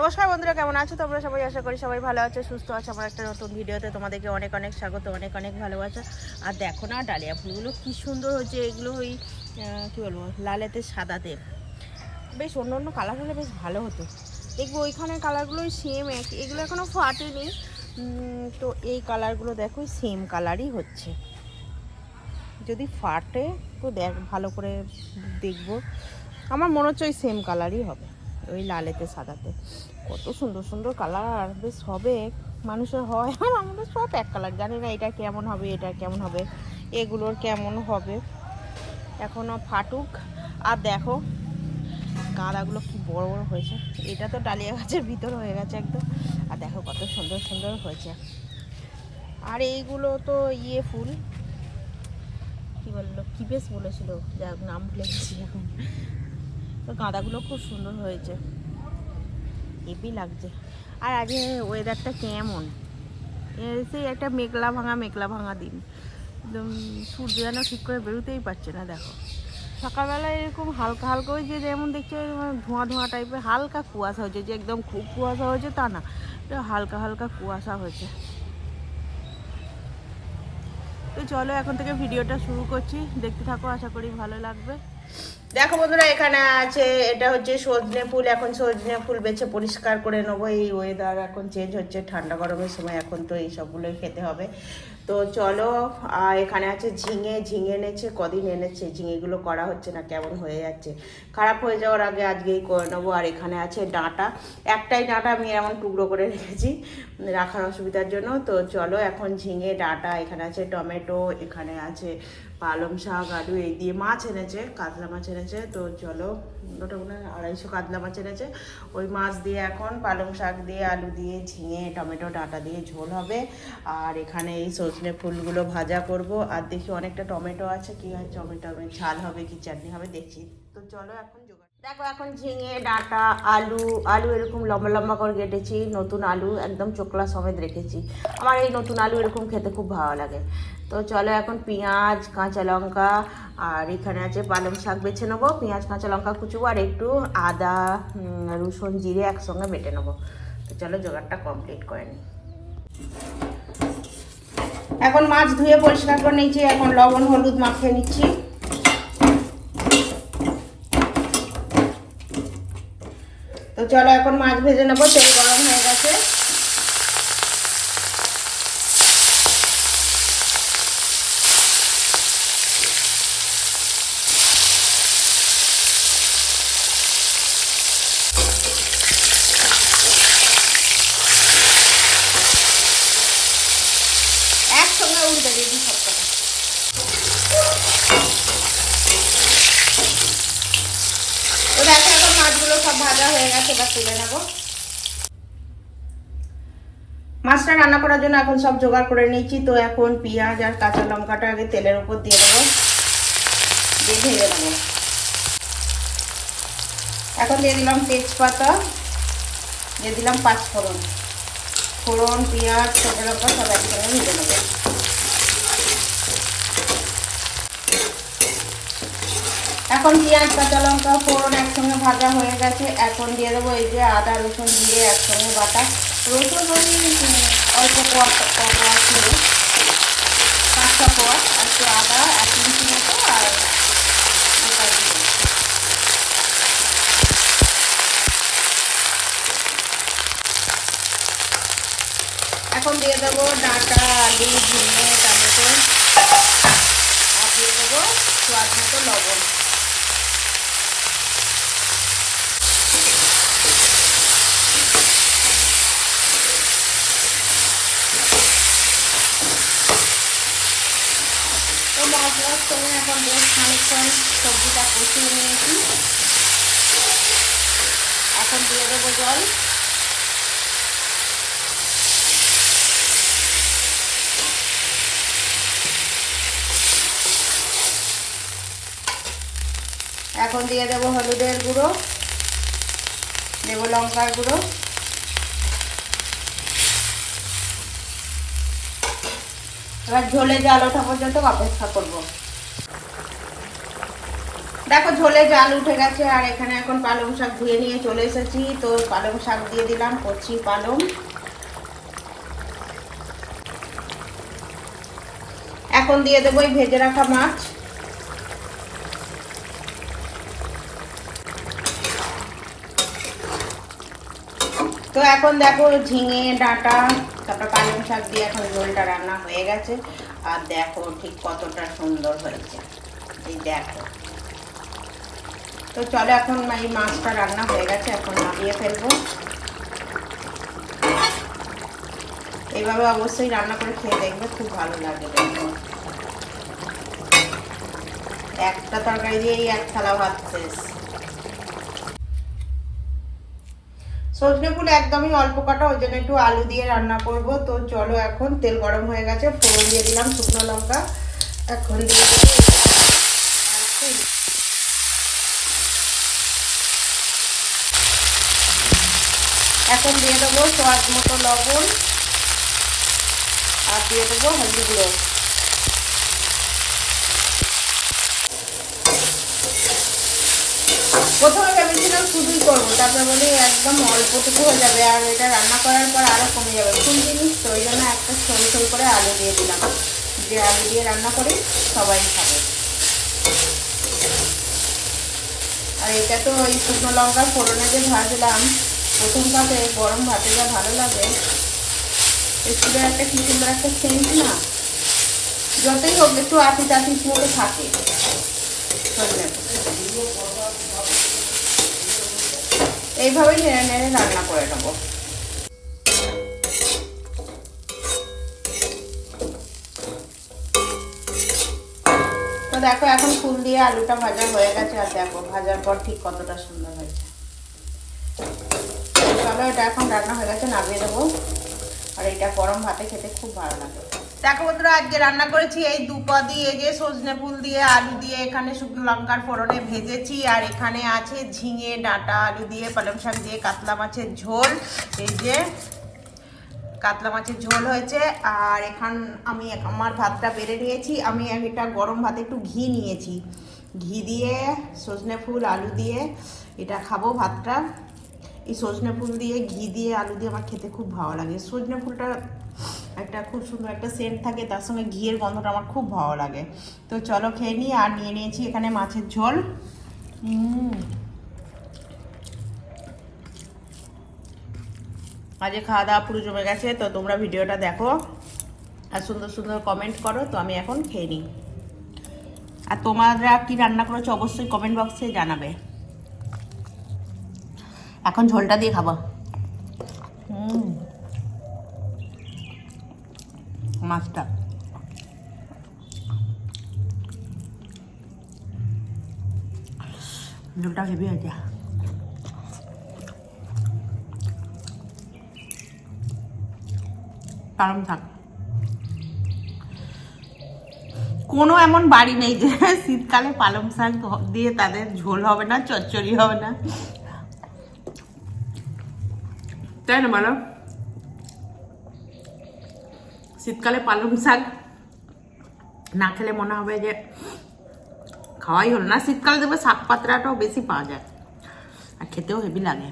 নমস্কার বন্ধুরা, কেমন আছো? তোমরা সবাই আশা করি সবাই ভালো আছো, সুস্থ আছো। আমার একটা নতুন ভিডিওতে তোমাদেরকে অনেক অনেক স্বাগত, অনেক অনেক ভালোবাসা। আর দেখো না, ডালিয়া ফুলগুলো কি সুন্দর হচ্ছে। এগুলো ওই কী বলব, লালেতে সাদাতে। বেশ অন্য অন্য কালার হলে বেশ ভালো হতো। দেখব ওইখানে কালারগুলোই সেম এক এগুলো এখনও ফাটেনি। তো এই কালারগুলো দেখো সেম কালারই হচ্ছে। যদি ফাটে, তো দেখ, ভালো করে দেখব। আমার মনে হচ্ছে ওই সেম কালারই হবে। ওই লালেতে, সাদাতে। কত সুন্দর সুন্দর কালার, বেশ হবে। মানুষের হয়, আর আমাদের সব এক কালার। জানি না এটা কেমন হবে, এটা কেমন হবে, এগুলোর কেমন হবে। এখনও ফাটুক। আর দেখো, গাঁদাগুলো কি বড় বড় হয়েছে। এটা তো ডালিয়া গাছের ভিতর হয়ে গেছে একদম। আর দেখো কত সুন্দর সুন্দর হয়েছে। আর এইগুলো তো ইয়ে ফুল। কি বলল? কি বেশ বলেছিল? যাক, নাম ভুলে গেছি এখন। তো গাঁদাগুলো খুব সুন্দর হয়েছে। হেভি লাগছে। আর আজকে ওয়েদারটা কেমন? সেই একটা মেঘলা ভাঙা মেঘলা ভাঙা দিন। একদম সূর্য যেন ঠিক করে বেরোতেই পারছে না, দেখো। সকালবেলা এরকম হালকা হালকা ওই যে যেমন দেখছ ধোঁয়া ধোঁয়া টাইপের হালকা কুয়াশা হয়েছে, যে একদম খুব কুয়াশা হয়েছে তা না হালকা হালকা কুয়াশা হয়েছে। তো চলো এখন থেকে ভিডিওটা শুরু করছি। দেখতে থাকো, আশা করি ভালো লাগবে। দেখো বন্ধুরা, এখানে আছে, এটা হচ্ছে সজনে ফুল, এখন সজনে ফুল বেছে পরিষ্কার করে নেব। এই ওয়েদার এখন চেঞ্জ হচ্ছে, ঠান্ডা গরমের সময় এখন তো এই সবগুলোই খেতে হবে। তো চলো এখানে আছে ঝিঙে ঝিঙে এনেছে, কদিন এনেছে, ঝিঙেগুলো করা হচ্ছে না, কেমন হয়ে যাচ্ছে। খারাপ হয়ে যাওয়ার আগে আজকেই করে নেব, আর এখানে আছে ডাঁটা। একটাই ডাঁটা আমি এমন টুকরো করে রেখেছি, রাখার অসুবিধার জন্য। তো চলো, এখন ঝিঙে, ডাঁটা, এখানে আছে টমেটো, এখানে আছে পালং শাক, আলু এই দিয়ে মাছ এনেছে, কাতলা মাছ এনেছে। তো চলো ওটা মনে হয় আড়াইশো কাতলা মাছ এনেছে। ওই মাছ দিয়ে এখন পালং শাক দিয়ে, আলু দিয়ে, ঝিঙে, টমেটো, ডাঁটা দিয়ে ঝোল হবে। আর এখানে এই সজনে ফুলগুলো ভাজা করব। আর দেখি অনেকটা টমেটো আছে, কি হয়? টমেটো, ঝাল হবে কি, চাটনি হবে, দেখছি। তো চলো এখন জোগাড় দেখো, এখন ঝিঙে, ডাঁটা, আলু আলু এরকম লম্বা লম্বা করে কেটেছি, নতুন আলু একদম চোকলা সমেত রেখেছি। আমার এই নতুন আলু এরকম খেতে খুব ভালো লাগে। তো চলো এখন পেঁয়াজ, কাঁচা লঙ্কা, আর এখানে আছে পালং শাক বেছে নেব, পেঁয়াজ, কাঁচা লঙ্কা কুচুবো, আর একটু আদা রসুন, জিরে একসঙ্গে বেটে নেব। তো চলো জোগাড়টা কমপ্লিট করে নিই। এখন মাছ ধুয়ে পরিষ্কার করে নিচ্ছি এখন লবণ, হলুদ মাখিয়ে নিচ্ছি। তো চলো এখন মাছ ভেজে নেব, তেল গরম হয়ে গেছে একসঙ্গে উল্টে দিয়ে দিই সব কটা। তো দেখো মাছগুলো সব ভাজা হয়ে গেছে, এবার তুলে নেব। মাছটা রান্না করার জন্য এখন সব জোগাড় করে নিয়েছি। তো এখন পেঁয়াজ আর কাঁচা লঙ্কাটা আগে তেলের উপর দিয়ে দেবো। দিয়ে ভেজে নেব। এখন দিয়ে দিলাম তেজপাতা, দিয়ে দিলাম পাঁচফোড়ন। ফোড়ন, পেঁয়াজ কাঁচা লঙ্কা সব একসঙ্গে ভেজে নেব। এখন পেঁয়াজ, কাঁচা লঙ্কা, ফোড়ন একসঙ্গে ভাজা হয়ে গেছে। এখন দিয়ে দেবো এই যে আদা, রসুন দিয়ে একসঙ্গে বাটা। রসুন অল্প কোয়া কোয়া ছিল পাঁচটা কোয়া একটু আদা, এক ইঞ্চি মতো আর এখন দিয়ে দেবো ডাঁটা, আলু, ঝিঙে, টমেটো। আর দিয়ে দেবো স্বাদ মতো লবণ তো সঙ্গে এখন বেশ খানিকক্ষণ সবজিটা কষিয়ে নিয়েছি। এখন দিয়ে দেবো জল। এখন দিয়ে দেবো হলুদের গুঁড়ো দেবো লঙ্কার গুঁড়ো। এবার ঝোলে জাল ওঠা পর্যন্ত অপেক্ষা করব। দেখো ঝোলে জাল উঠে গেছে আর এখানে এখন পালং শাক ধুয়ে নিয়ে চলে এসেছি। তো পালং শাক দিয়ে দিলাম কচি পালং। এখন দিয়ে দেবো এই ভেজে রাখা মাছ। তো এখন দেখো ঝিঙে, ডাঁটা, তারপর পালং শাক দিয়ে এখন ঝোলটা রান্না হয়ে গেছে। আর দেখো ঠিক কতটা সুন্দর হয়েছে। এই দেখো। তো চলো এখন এই মাছটা রান্না হয়ে গেছে, এখন নামিয়ে ফেলব। এইভাবে অবশ্যই রান্না করে খেয়ে দেখবে, খুব ভালো লাগে একটা তরকারি দিয়েই এক থালা ভাত শেষ। সজনে ফুল একদমই অল্প কাটা, ওই জন্য একটু আলু দিয়ে রান্না করব। তো চলো এখন তেল গরম হয়ে গেছে, ফোড়ন দিয়ে দিলাম শুকনো লঙ্কা। এখন দিয়ে দেবো আর ফুল। এখন দিয়ে দেবো স্বাদ মতো লবণ। আর দিয়ে দেবো হলদি গুঁড়ো। প্রথমে ভেবেছিলাম শুধুই করব, তারপরে বলি একদম অল্পটুকু হয়ে যাবে, আর এটা রান্না করার পর আরও কমে যাবে। কোন জিনিস তো ওই জন্য একটা সরু সরু করে আলু দিয়ে দিলাম। যে আলু দিয়ে রান্না করি, সবাই খাবে। আর এটা তো ওই শুকনো লঙ্কা ফোড়নে যে ভাজলাম প্রথম পাতে গরম ভাতে যা ভালো লাগে। স্কুলের একটা কি সুন্দর একটা সেন্ট না? যতই হোক একটু আটি টাটিস মতো থাকে। এইভাবেই নেড়ে নেড়ে রান্না করে নেব। দেখো, এখন ফুল দিয়ে আলুটা ভাজা হয়ে গেছে, আর দেখো ভাজার পর ঠিক কতটা সুন্দর হয়েছে। চলো, এটা এখন রান্না হয়ে গেছে, নামিয়ে দেবো আর এটা গরম ভাতে খেতে খুব ভালো লাগে। দেখো বন্ধুরা, আজকে রান্না করেছি এই দুপা দিয়ে যে সজনে ফুল দিয়ে, আলু দিয়ে, এখানে শুকনো লঙ্কার ফোড়নে ভেজেছি, আর এখানে আছে ঝিঙে, ডাঁটা, আলু দিয়ে, পালং শাক দিয়ে, কাতলা মাছের ঝোল। এই যে কাতলা মাছের ঝোল হয়েছে, আর এখান আমি আমার ভাতটা বেড়ে নিয়েছি। আমি এটা গরম ভাতে একটু ঘি নিয়েছি। ঘি দিয়ে সজনে ফুল, আলু দিয়ে এটা খাব ভাতটা। এই সজনে ফুল দিয়ে, ঘি দিয়ে, আলু দিয়ে আমার খেতে খুব ভালো লাগে। সজনে ফুলটা একটা খুব সুন্দর একটা সেন্ট থাকে, তার সঙ্গে ঘিয়ের গন্ধটা আমার খুব ভালো লাগে। তো চলো খেয়ে নিই, আর নিয়ে নিয়েছি এখানে মাছের ঝোল। আজকে খাওয়া দাওয়া পুরো জমে গেছে, তো তোমরা ভিডিওটা দেখো। আর সুন্দর সুন্দর কমেন্ট করো, তো আমি এখন খেয়ে নিই। আর তোমরা কি রান্না করেছ, অবশ্যই কমেন্ট বক্সে জানাবে। এখন ঝোলটা দিয়ে খাব। মাছটা। ঝোলটা হেভি হয়েছে। শাক কোনো এমন বাড়ি নেই যে শীতকালে পালং শাক দিয়ে তাদের ঝোল হবে না, চচ্চড়ি হবে না। তাই না বলো শীতকালে পালং শাক না খেলে মনে হবে যে খাওয়াই হলো না শীতকালে দেখবে শাক পাতড়াটাও বেশি পাওয়া যায় আর খেতেও হেভি লাগে